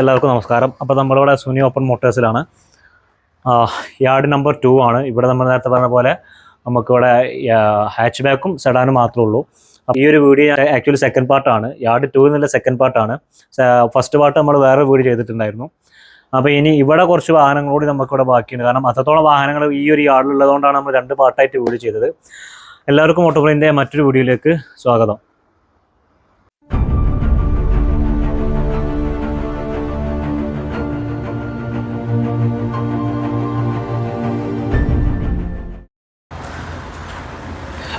എല്ലാവർക്കും നമസ്കാരം. അപ്പോൾ നമ്മളിവിടെ സുനി ഓപ്പൺ മോട്ടേഴ്സിലാണ്. യാർഡ് നമ്പർ ടു ആണ്. ഇവിടെ നമ്മൾ നേരത്തെ പറഞ്ഞ പോലെ നമുക്കിവിടെ ഹാച്ച് ബാക്കും സെഡാനും മാത്രമേ ഉള്ളൂ. ഈ ഒരു വീഡിയോ ആക്ച്വലി സെക്കൻഡ് പാർട്ടാണ് യാർഡ് ടു എന്നുള്ള സെക്കൻഡ് പാർട്ടാണ് ഫസ്റ്റ് പാർട്ട് നമ്മൾ വേറെ വീഡിയോ ചെയ്തിട്ടുണ്ടായിരുന്നു. അപ്പോൾ ഇനി ഇവിടെ കുറച്ച് വാഹനങ്ങൾ കൂടി നമുക്കിവിടെ ബാക്കിയുണ്ട്. കാരണം അത്രത്തോളം വാഹനങ്ങൾ ഈ ഒരു യാർഡിലുള്ളതുകൊണ്ടാണ് നമ്മൾ രണ്ട് പാർട്ടായിട്ട് വീഡിയോ ചെയ്തത്. എല്ലാവർക്കും ഓട്ടോപ്ലിന്റെ മറ്റൊരു വീഡിയോയിലേക്ക് സ്വാഗതം.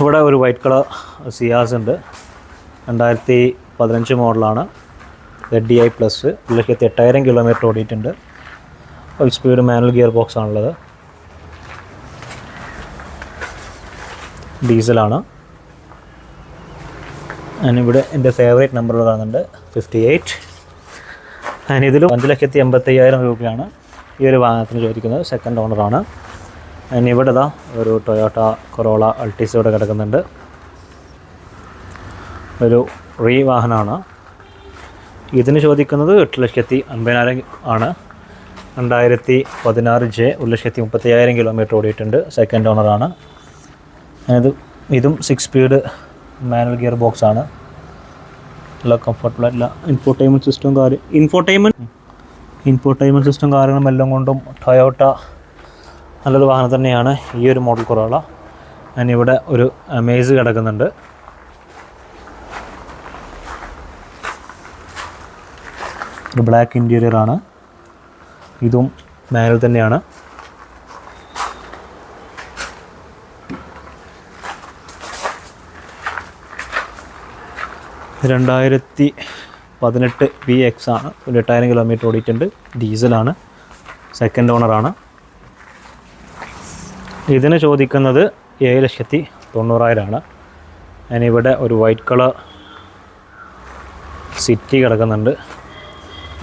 ഇവിടെ ഒരു വൈറ്റ് കളർ സിയാസ് ഉണ്ട്. രണ്ടായിരത്തി പതിനഞ്ച് മോഡലാണ്. റെഡ് ഐ പ്ലസ് ലക്ഷത്തി എട്ടായിരം കിലോമീറ്റർ ഓടിയിട്ടുണ്ട്. ഒരു സ്പീഡ് മാനുവൽ ഗിയർ ബോക്സ് ആണുള്ളത്. ഡീസലാണ്. ഞാനിവിടെ എന്റെ ഫേവറേറ്റ് നമ്പർ കാണുന്നുണ്ട്. Fifty eight. ഞാനിതിലും അഞ്ച് ലക്ഷത്തി എൺപത്തി അയ്യായിരം രൂപയാണ് ഈ ഒരു വാഹനത്തിന് ചോദിക്കുന്നത്. സെക്കൻഡ് ഓണറാണ്. ഞാൻ ഇവിടെ ഇതാ ഒരു ടൊയോട്ട കൊറോള അൾട്ടീസ് ഇവിടെ കിടക്കുന്നുണ്ട്. ഒരു റീ വാഹനമാണ് ഇതിന് ചോദിക്കുന്നത് എട്ട് ലക്ഷത്തി അൻപതിനായിരം ആണ്. രണ്ടായിരത്തി പതിനാറ് ജെ ഒരു ലക്ഷത്തി മുപ്പത്തി അയ്യായിരം കിലോമീറ്റർ ഓടിയിട്ടുണ്ട് സെക്കൻഡ് ഓണറാണ് ഇത് ഇതും six speed manual gear box ആണ്. നല്ല കംഫർട്ടബിൾ അല്ല ഇൻഫോർടൈൻമെന്റ് സിസ്റ്റം കാര്യം ഇൻഫോർടൈൻമെന്റ് ഇൻഫോർടൈൻമെന്റ് സിസ്റ്റം കാര്യങ്ങളും എല്ലാം കൊണ്ടും ടൊയോട്ട നല്ലൊരു വാഹനം തന്നെയാണ് ഈ ഒരു മോഡൽ കൊറോള. ഇവിടെ ഒരു മേസ് കിടക്കുന്നുണ്ട്. ഒരു ബ്ലാക്ക് ഇന്റീരിയർ ആണ്. ഇതും മാനുവൽ തന്നെയാണ്. രണ്ടായിരത്തി പതിനെട്ട് വി എക്സ് ആണ്. ഒരു എട്ടായിരം കിലോമീറ്റർ ഓടിയിട്ടുണ്ട്. ഡീസലാണ് സെക്കൻഡ് ഓണറാണ് ഇതിന് ചോദിക്കുന്നത് ഏഴ് ലക്ഷത്തി തൊണ്ണൂറായിരമാണ് ഞാനിവിടെ ഒരു വൈറ്റ് കളർ സിറ്റി കിടക്കുന്നുണ്ട്.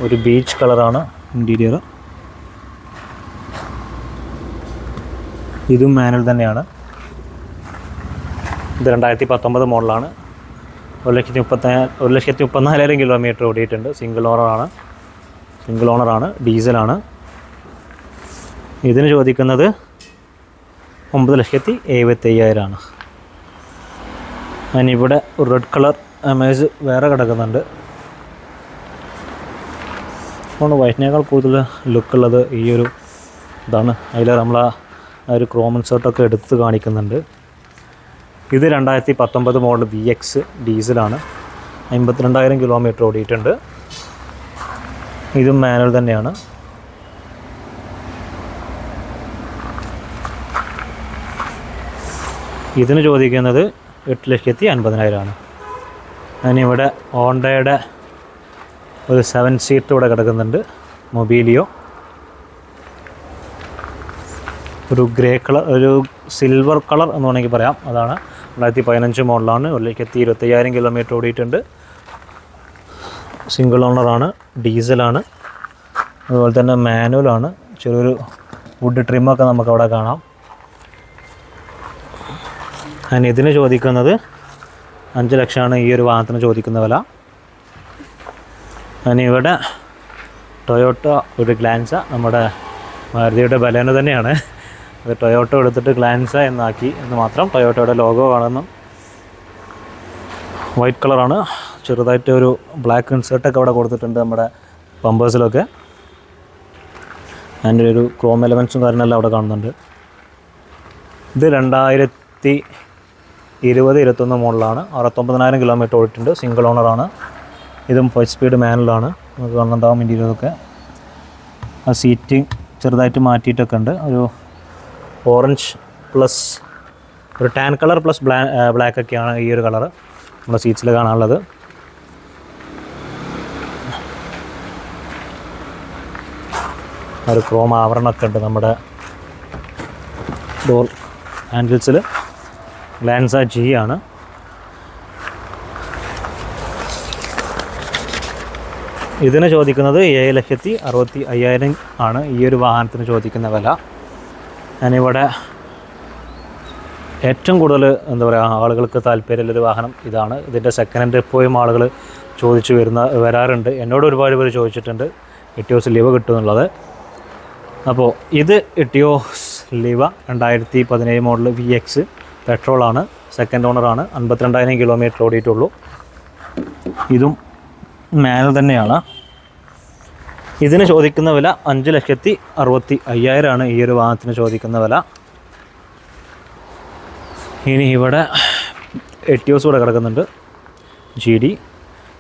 ഒരു ബീച്ച് കളറാണ് ഇന്റീരിയർ ഇതും മാനുവൽ തന്നെയാണ്. ഇത് രണ്ടായിരത്തി പത്തൊമ്പത് മോഡലാണ്. ഒരു ലക്ഷത്തി മുപ്പത്തി ഒരു ലക്ഷത്തി മുപ്പത്തിനാലായിരം കിലോമീറ്റർ ഓടിയിട്ടുണ്ട്. സിംഗിൾ ഓണറാണ്. സിംഗിൾ ഓണറാണ്. ഡീസലാണ്. ഇതിന് ചോദിക്കുന്നത് ഒമ്പത് ലക്ഷത്തി എഴുപത്തി അയ്യായിരമാണ് ഞാനിവിടെ ഒരു റെഡ് കളർ അമേസ് വേറെ കിടക്കുന്നുണ്ട്. അതുകൊണ്ട് വൈറ്റിനേക്കാൾ കൂടുതൽ ലുക്കുള്ളത് ഈ ഒരു ഇതാണ്. അതിൽ നമ്മൾ ആ ഒരു ക്രോമൻ ഷർട്ടൊക്കെ എടുത്ത് കാണിക്കുന്നുണ്ട്. ഇത് രണ്ടായിരത്തി പത്തൊമ്പത് മോഡൽ വി എക്സ് ഡീസലാണ് അമ്പത്തിരണ്ടായിരം കിലോമീറ്റർ ഓടിയിട്ടുണ്ട്. ഇതും മാനുവൽ തന്നെയാണ്. ഇതിന് ചോദിക്കുന്നത് എട്ട് ലക്ഷത്തി അൻപതിനായിരമാണ്. ഞാനിവിടെ ഓണ്ടയുടെ ഒരു സെവൻ സീറ്റ് ഇവിടെ കിടക്കുന്നുണ്ട്. മൊബീലിയോ. ഒരു ഗ്രേ കളർ ഒരു സിൽവർ കളർ എന്ന് വേണമെങ്കിൽ പറയാം. അതാണ് രണ്ടായിരത്തി പതിനഞ്ച് മോഡലാണ്. ഒരു ലക്ഷത്തി ഇരുപത്തയ്യായിരം കിലോമീറ്റർ ഓടിയിട്ടുണ്ട്. സിംഗിൾ ഓണറാണ് ഡീസലാണ്. അതുപോലെ തന്നെ മാനുവലാണ്. ചെറിയൊരു വുഡ് ട്രിമ്മൊക്കെ നമുക്ക് അവിടെ കാണാം. ഞാൻ ഇതിന് ചോദിക്കുന്നത് അഞ്ച് ലക്ഷമാണ് ഈ ഒരു വാഹനത്തിന് ചോദിക്കുന്ന വില. ഇവിടെ ടൊയോട്ട ഒരു ഗ്ലാൻസ നമ്മുടെ മാരുതിയുടെ ബലേന തന്നെയാണ്. അത് ടൊയോട്ട എടുത്തിട്ട് ഗ്ലാൻസ എന്നാക്കി എന്ന് മാത്രം ടൊയോട്ടയുടെ ലോഗോ കാണുന്നു. വൈറ്റ് കളറാണ്. ചെറുതായിട്ട് ഒരു ബ്ലാക്ക് ഇൻസേർട്ടൊക്കെ അവിടെ കൊടുത്തിട്ടുണ്ട് നമ്മുടെ പമ്പേഴ്സിലൊക്കെ. അതിന്റെ ഒരു ക്രോം എലമെൻസും കാര്യങ്ങളെല്ലാം അവിടെ കാണുന്നുണ്ട്. ഇത് രണ്ടായിരത്തി ഇരുപത് ഇരുപത്തൊന്ന് മോഡലാണ്. അറുപത്തൊമ്പതിനായിരം കിലോമീറ്റർ ഓടിയിട്ടുണ്ട്. സിംഗിൾ ഓണറാണ് ഇതും ഫൈവ് സ്പീഡ് മാനുവലാണ് നമുക്ക് കാണുന്നുണ്ടാവും ഇന്റീരിയറൊക്കെ ആ സീറ്റ് ചെറുതായിട്ട് മാറ്റിയിട്ടൊക്കെ ഉണ്ട്. ഒരു ഓറഞ്ച് പ്ലസ് ഒരു ടാൻ കളർ പ്ലസ് ബ്ലാ ബ്ലാക്ക് ഒക്കെയാണ് ഈ ഒരു കളർ നമ്മുടെ സീറ്റ്സിൽ കാണാനുള്ളത്. ഒരു ക്രോം ആവരണമൊക്കെ ഉണ്ട് നമ്മുടെ ഡോർ ഹാൻഡിൽസിൽ ലാൻസ ജി ആണ്. ഇതിന് ചോദിക്കുന്നത് ഏഴ് ലക്ഷത്തി അറുപത്തി അയ്യായിരം ആണ്. ഈ ഒരു വാഹനത്തിന് ചോദിക്കുന്ന വില. ഞാനിവിടെ ഏറ്റവും കൂടുതൽ എന്താ പറയുക ആളുകൾക്ക് താല്പര്യമുള്ളൊരു വാഹനം ഇതാണ്. ഇതിന്റെ സെക്കൻഡ് ഹാൻഡ് എപ്പോഴും ആളുകൾ ചോദിച്ചു വരുന്ന വരാറുണ്ട്. എന്നോട് ഒരുപാട് പേര് ചോദിച്ചിട്ടുണ്ട് ഇട്ടിയോസ് ലിവ കിട്ടുമെന്നുള്ളത് അപ്പോൾ ഇത് ഇട്ടിയോസ് ലിവ രണ്ടായിരത്തി പതിനേഴ് മോഡൽ വി എക്സ് പെട്രോളാണ്. സെക്കൻഡ് ഓണറാണ്. അൻപത്തിരണ്ടായിരം കിലോമീറ്റർ ഓടിയിട്ടുള്ളൂ. ഇതും മാനുവൽ തന്നെയാണ്. ഇതിന് ചോദിക്കുന്ന വില അഞ്ച് ലക്ഷത്തി അറുപത്തി അയ്യായിരമാണ്. ഈ ഒരു വാഹനത്തിന് ചോദിക്കുന്ന വില. ഇനി ഇവിടെ എട്ടിയോസ് കൂടെ കിടക്കുന്നുണ്ട്. ജി ഡി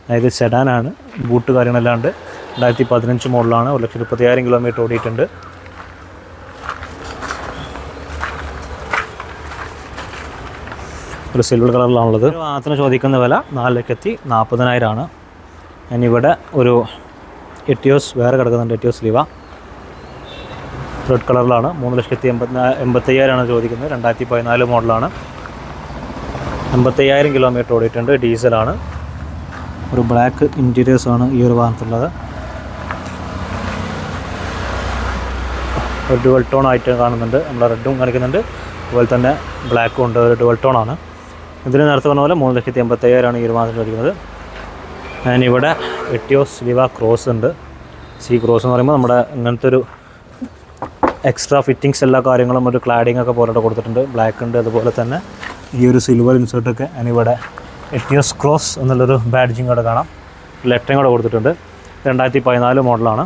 അതായത് സെഡാനാണ് ബൂട്ട് കാര്യങ്ങളല്ലാണ്ട് രണ്ടായിരത്തി പതിനഞ്ച് മോഡലാണ് ഒരു ലക്ഷത്തി മുപ്പത്തിയായിരം കിലോമീറ്റർ ഓടിയിട്ടുണ്ട്. ഒരു സിൽവർ കളറിലാണുള്ളത് വാഹനത്തിന് ചോദിക്കുന്ന വില നാല് ലക്ഷത്തി നാൽപ്പതിനായിരമാണ് ഞാനിവിടെ ഒരു എട്ടിയോസ് വേറെ കിടക്കുന്നുണ്ട് എട്ടിയോസ് ലിവ. റെഡ് കളറിലാണ്. മൂന്ന് ലക്ഷത്തി എൺപത്തി എൺപത്തയ്യായിരമാണ് ചോദിക്കുന്നത്. രണ്ടായിരത്തി പതിനാല് മോഡലാണ്. എൺപത്തയ്യായിരം കിലോമീറ്റർ ഓടിയിട്ടുണ്ട്. ഡീസലാണ്. ഒരു ബ്ലാക്ക് ഇന്റീരിയേഴ്സ് ആണ് ഈ ഒരു വാഹനത്തിലുള്ളത് ഒരു ഡുവൽ ടോൺ ആയിട്ട് കാണുന്നുണ്ട്. നമ്മൾ റെഡും കാണിക്കുന്നുണ്ട്. അതുപോലെ തന്നെ ബ്ലാക്കും ഉണ്ട്. ഒരു ഡുവൽ ടോൺ ആണ് ഇതിന് നേരത്തെ പറഞ്ഞ പോലെ മൂന്ന് ലക്ഷത്തി എൺപത്തയ്യായിരമാണ് ഈ ഒരു മാസം ചോദിക്കുന്നത്. ഞാനിവിടെ എട്ടിയോസ് ലിവ ക്രോസ് ഉണ്ട്. സി ക്രോസ് എന്ന് പറയുമ്പോൾ നമ്മുടെ ഇങ്ങനത്തെ ഒരു എക്സ്ട്രാ ഫിറ്റിങ്സ് എല്ലാ കാര്യങ്ങളും ഒരു ക്ലാഡിംഗ് ഒക്കെ പോലെ കൊടുത്തിട്ടുണ്ട്. ബ്ലാക്ക് ഉണ്ട് അതുപോലെ തന്നെ ഈ ഒരു സിൽവർ ഇൻസേർട്ടൊക്കെ ഞാനിവിടെ എറ്റിയോസ് ക്രോസ് എന്നുള്ളൊരു ബാഡ്ജിങ് കൂടെ കാണാം. ലെറ്ററും കൂടെ കൊടുത്തിട്ടുണ്ട്. രണ്ടായിരത്തി പതിനാല് മോഡലാണ്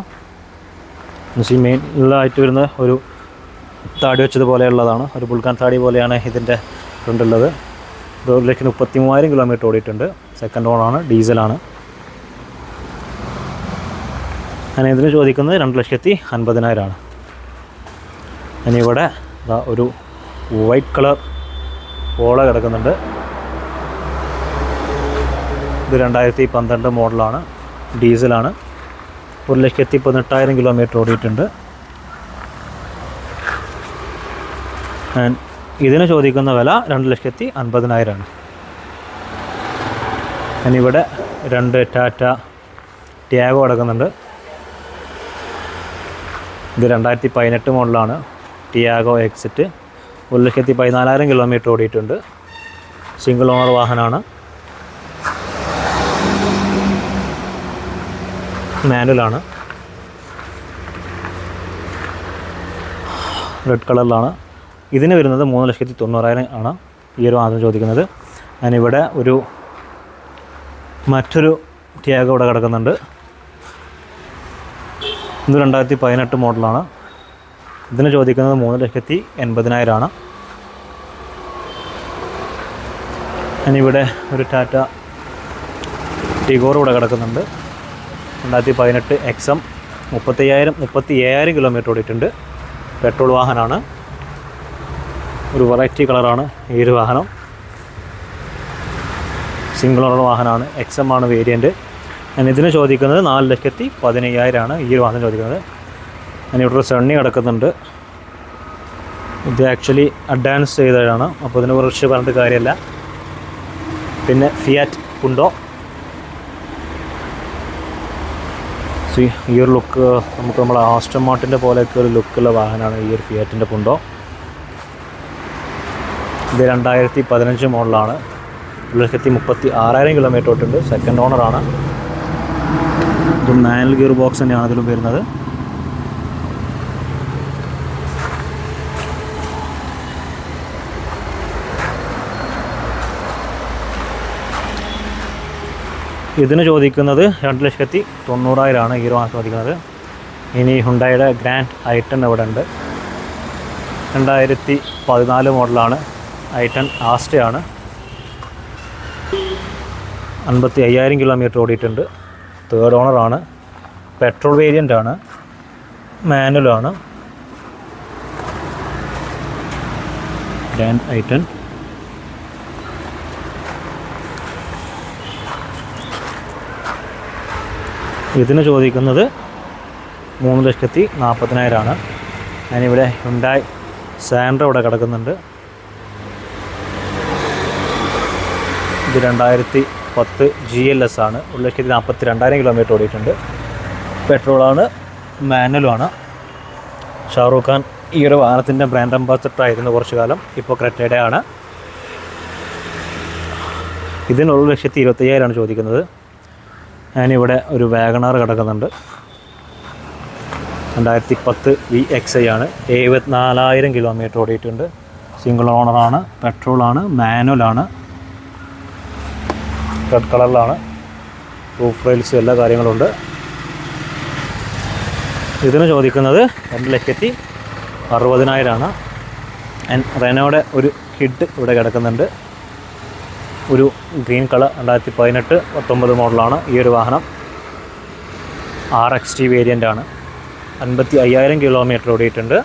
എന്നുവെച്ചാൽ മെയിനിലായിട്ട് വരുന്ന ഒരു താടി വെച്ചത് പോലെയുള്ളതാണ് ഒരു ബുൾക്കാൻ താടി പോലെയാണ് ഇതിന്റെ ഫ്രണ്ടുള്ളത് ഇത് ഒരു ലക്ഷത്തി മുപ്പത്തി മൂവായിരം കിലോമീറ്റർ ഓടിയിട്ടുണ്ട് സെക്കൻഡ് ഓണാണ് ഡീസലാണ് ഞാൻ ഇതിന് ചോദിക്കുന്നത് രണ്ട് ലക്ഷത്തി അൻപതിനായിരമാണ് ഇനിയിവിടെ ഒരു വൈറ്റ് കളർ ഓള കിടക്കുന്നുണ്ട്. ഇത് രണ്ടായിരത്തി പന്ത്രണ്ട് മോഡലാണ് ഡീസലാണ് ഒരു ലക്ഷത്തി പതിനെട്ടായിരം കിലോമീറ്റർ ഓടിയിട്ടുണ്ട്. And ഇതിന് ചോദിക്കുന്ന വില രണ്ട് ലക്ഷത്തി അൻപതിനായിരമാണ് ഇനിയിവിടെ രണ്ട് ടാറ്റ ടാഗോ അടക്കുന്നുണ്ട്. ഇത് രണ്ടായിരത്തി പതിനെട്ട് മോഡലാണ് ടിയാഗോ എക്സിറ്റ്. ഒരു ലക്ഷത്തി പതിനാലായിരം കിലോമീറ്റർ ഓടിയിട്ടുണ്ട്. സിംഗിൾ ഓണർ വാഹനമാണ്. മാനുവലാണ്. റെഡ് കളറിലാണ്. ഇതിന് വരുന്നത് മൂന്ന് ലക്ഷത്തി തൊണ്ണൂറായിരം ആണ് ഈ ഒരു ആദ്യം ചോദിക്കുന്നത്. ഞാനിവിടെ ഒരു മറ്റൊരു ടിയാഗോ ഇവിടെ കിടക്കുന്നുണ്ട്. ഇത് രണ്ടായിരത്തി പതിനെട്ട് മോഡലാണ് ഇതിന് ചോദിക്കുന്നത് മൂന്ന് ലക്ഷത്തി എൺപതിനായിരമാണ് ഞാനിവിടെ ഒരു ടാറ്റ ടിഗോർ ഇവിടെ കിടക്കുന്നുണ്ട്. രണ്ടായിരത്തി പതിനെട്ട് എക്സ് എം മുപ്പത്തയ്യായിരം മുപ്പത്തി ഏഴായിരം കിലോമീറ്റർ ഓടിയിട്ടുണ്ട്. പെട്രോൾ വാഹനമാണ്. ഒരു വെറൈറ്റി കളറാണ് ഈ ഒരു വാഹനം. സിംഗിൾ ഓണർ വാഹനമാണ്. എക്സ് എം ആണ് വേരിയന്റ് ഞാൻ ഇതിന് ചോദിക്കുന്നത് നാല് ലക്ഷത്തി പതിനയ്യായിരമാണ് ഈ ഒരു വാഹനം ചോദിക്കുന്നത്. ഞാൻ ഇവിടെ സണ്ണി കിടക്കുന്നുണ്ട്. ഇത് ആക്ച്വലി അഡ്വാൻസ് ചെയ്തതാണ്. അപ്പോൾ ഇതിനെ കുറിച്ച് പറഞ്ഞിട്ട് കാര്യമല്ല. പിന്നെ ഫിയാറ്റ് ഉണ്ടോ ഈ ഒരു ലുക്ക് നമുക്ക് നമ്മൾ ആസ്റ്റം മാർട്ടിന്റെ പോലെയൊക്കെ ഒരു ലുക്കുള്ള വാഹനമാണ് ഈ ഒരു ഫിയാറ്റിന്റെ പുണ്ടോ ഇത് രണ്ടായിരത്തി പതിനഞ്ച് മോഡലാണ്. ഒരു ലക്ഷത്തി മുപ്പത്തി ആറായിരം കിലോമീറ്റർ തൊട്ടുണ്ട്. സെക്കൻഡ് ഓണറാണ് ഇത് മാനുവൽ ഗിയർ ബോക്സ് തന്നെയാണ് ഇതിലും വരുന്നത്. ഇതിന് ചോദിക്കുന്നത് രണ്ട് ലക്ഷത്തി തൊണ്ണൂറായിരമാണ് ഒരു മാസം ചോദിക്കുന്നത്. ഇനി ഹുണ്ടായുടെ ഗ്രാൻഡ് ഐറ്റൺ ഇവിടെ ഉണ്ട്. രണ്ടായിരത്തി പതിനാല് മോഡലാണ്. ഐട്ടൺ ആസ്റ്റയാണ്. അൻപത്തി അയ്യായിരം കിലോമീറ്റർ ഓടിയിട്ടുണ്ട്. തേർഡ് ഓണറാണ് പെട്രോൾ വേരിയന്റ് ആണ്. മാനുവലാണ് ഗ്രാൻഡ് ടെൻ ഇതിന് ചോദിക്കുന്നത് മൂന്ന് ലക്ഷത്തി നാൽപ്പതിനായിരമാണ് ഞാനിവിടെ ഹുണ്ടായി സാൻഡ്ര ഇവിടെ കിടക്കുന്നുണ്ട്. ഇത് രണ്ടായിരത്തി പത്ത് ജി എൽ എസ് ആണ്. ഒരു ലക്ഷത്തി നാൽപ്പത്തി രണ്ടായിരം കിലോമീറ്റർ ഓടിയിട്ടുണ്ട്. പെട്രോളാണ് മാനുവലുമാണ്. ഷാറൂഖ് ഖാൻ ഈ ഒരു വാഹനത്തിന്റെ ബ്രാൻഡ് അംബാസഡർ ആയിരുന്നു കുറച്ചു കാലം. ഇപ്പോൾ ക്രെറ്റയുടെ ആണ്. ഇതിന് ഒരു ലക്ഷത്തി ഇരുപത്തയ്യായിരമാണ് ചോദിക്കുന്നത്. ഞാനിവിടെ ഒരു വാഗണാർ കിടക്കുന്നുണ്ട്. രണ്ടായിരത്തി പത്ത് വി എക്സ് ഐ ആണ്. എഴുപത്തിനാലായിരം കിലോമീറ്റർ ഓടിയിട്ടുണ്ട്. സിംഗിൾ ഓണറാണ് പെട്രോളാണ് മാനുവലാണ് റെഡ് കളറിലാണ് റൂഫ് റെയിൽസ് എല്ലാ കാര്യങ്ങളുണ്ട്. ഇതിന് ചോദിക്കുന്നത് രണ്ട് ലക്ഷത്തി അറുപതിനായിരമാണ് റെനോയുടെ ഒരു കിഡ് ഇവിടെ കിടക്കുന്നുണ്ട്. ഒരു ഗ്രീൻ കളർ രണ്ടായിരത്തി പതിനെട്ട് പത്തൊമ്പത് മോഡലാണ് ഈ ഒരു വാഹനം. ആർ എക്സ് ടി വേരിയന്റ് ആണ്. അൻപത്തി അയ്യായിരം കിലോമീറ്റർ ഓടിയിട്ടുണ്ട്.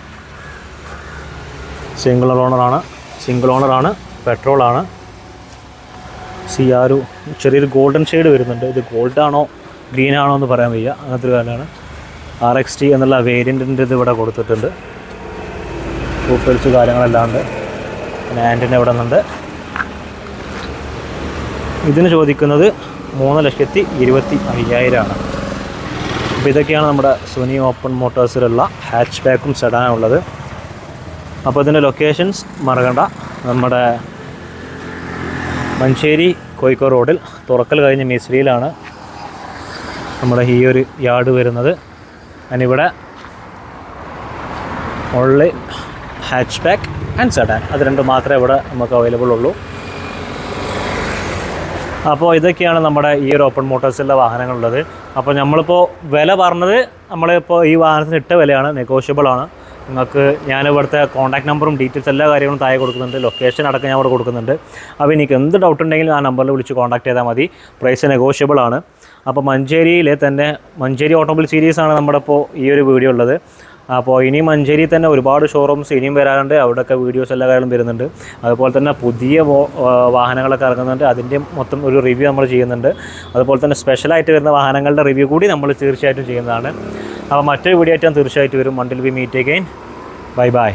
സിംഗിൾ ഓണറാണ് സിംഗിൾ ഓണറാണ് പെട്രോളാണ് സി ആ ഒരു ചെറിയൊരു ഗോൾഡൻ ഷെയ്ഡ് വരുന്നുണ്ട്. ഇത് ഗോൾഡ് ആണോ ഗ്രീൻ ആണോ എന്ന് പറയാൻ വയ്യ. അങ്ങനത്തെ ഒരു കാര്യമാണ് ആർ എക്സ് ടി എന്നുള്ള വേരിയന്റിന്റെ ഇത് ഇവിടെ കൊടുത്തിട്ടുണ്ട്. പൂപ്പൽസ് കാര്യങ്ങളെല്ലാം ഉണ്ട്. പിന്നെ ആന്റിന്റെ ഇവിടെ നിന്നുണ്ട്. ഇതിന് ചോദിക്കുന്നത് മൂന്ന് ലക്ഷത്തി ഇരുപത്തി അയ്യായിരമാണ്. അപ്പോൾ ഇതൊക്കെയാണ് നമ്മുടെ സുനി ഓപ്പൺ മോട്ടോഴ്സിലുള്ള ഹാച്ച് ബാക്കും സെഡാനും ഉള്ളത്. അപ്പോൾ ഇതിന്റെ ലൊക്കേഷൻസ് മറക്കണ്ട. നമ്മുടെ മഞ്ചേരി കോഴിക്കോ റോഡിൽ തുറക്കൽ കഴിഞ്ഞ മേശ്രിയിലാണ് നമ്മുടെ ഈ ഒരു യാർഡ് വരുന്നത്. അതിനിവിടെ ഉള്ളി ഹാച്ച് ബാക്ക് ആൻഡ് സെഡാൻ അത് രണ്ടും മാത്രമേ ഇവിടെ നമുക്ക് അവൈലബിൾ ഉള്ളൂ. അപ്പോൾ ഇതൊക്കെയാണ് നമ്മുടെ ഈ ഒരു ഓപ്പൺ മോട്ടോഴ്സിലെ വാഹനങ്ങളുള്ളത്. അപ്പോൾ നമ്മളിപ്പോൾ വില പറഞ്ഞത് നമ്മളിപ്പോൾ ഈ വാഹനത്തിന് ഇട്ട വിലയാണ് നെഗോഷ്യബിൾ ആണ്. നിങ്ങൾക്ക് ഞാൻ ഇവിടുത്തെ കോൺടാക്ട് നമ്പറും ഡീറ്റെയിൽസ് എല്ലാ കാര്യങ്ങളും താഴെ കൊടുക്കുന്നുണ്ട്. ലൊക്കേഷൻ അടക്കം ഞാൻ അവിടെ കൊടുക്കുന്നുണ്ട്. അപ്പോൾ എനിക്ക് എന്ത് ഡൗട്ട് ഉണ്ടെങ്കിലും ആ നമ്പറിൽ വിളിച്ച് കോൺടാക്ട് ചെയ്താൽ മതി. പ്രൈസ് നെഗോഷ്യബിൾ ആണ്. അപ്പോൾ മഞ്ചേരിയിലെ തന്നെ മഞ്ചേരി ഓട്ടോമൊബൈൽ സീരീസ് ആണ് നമ്മുടെ ഇപ്പോൾ ഈ ഒരു വീഡിയോ ഉള്ളത്. അപ്പോൾ ഇനി മഞ്ചേരി തന്നെ ഒരുപാട് ഷോറൂംസ് ഇനിയും വരാറുണ്ട്. അവിടെയൊക്കെ വീഡിയോസ് എല്ലാ കാര്യങ്ങളും വരുന്നുണ്ട്. അതുപോലെ തന്നെ പുതിയ വാഹനങ്ങളൊക്കെ ഇറങ്ങുന്നുണ്ട്. അതിന്റെ മൊത്തം ഒരു റിവ്യൂ നമ്മൾ ചെയ്യുന്നുണ്ട്. അതുപോലെ തന്നെ സ്പെഷ്യലായിട്ട് വരുന്ന വാഹനങ്ങളുടെ റിവ്യൂ കൂടി നമ്മൾ തീർച്ചയായിട്ടും ചെയ്യുന്നതാണ്. അപ്പോൾ മറ്റൊരു വീഡിയോ ആയിട്ട് തീർച്ചയായിട്ടും വരും. Until we meet again bye bye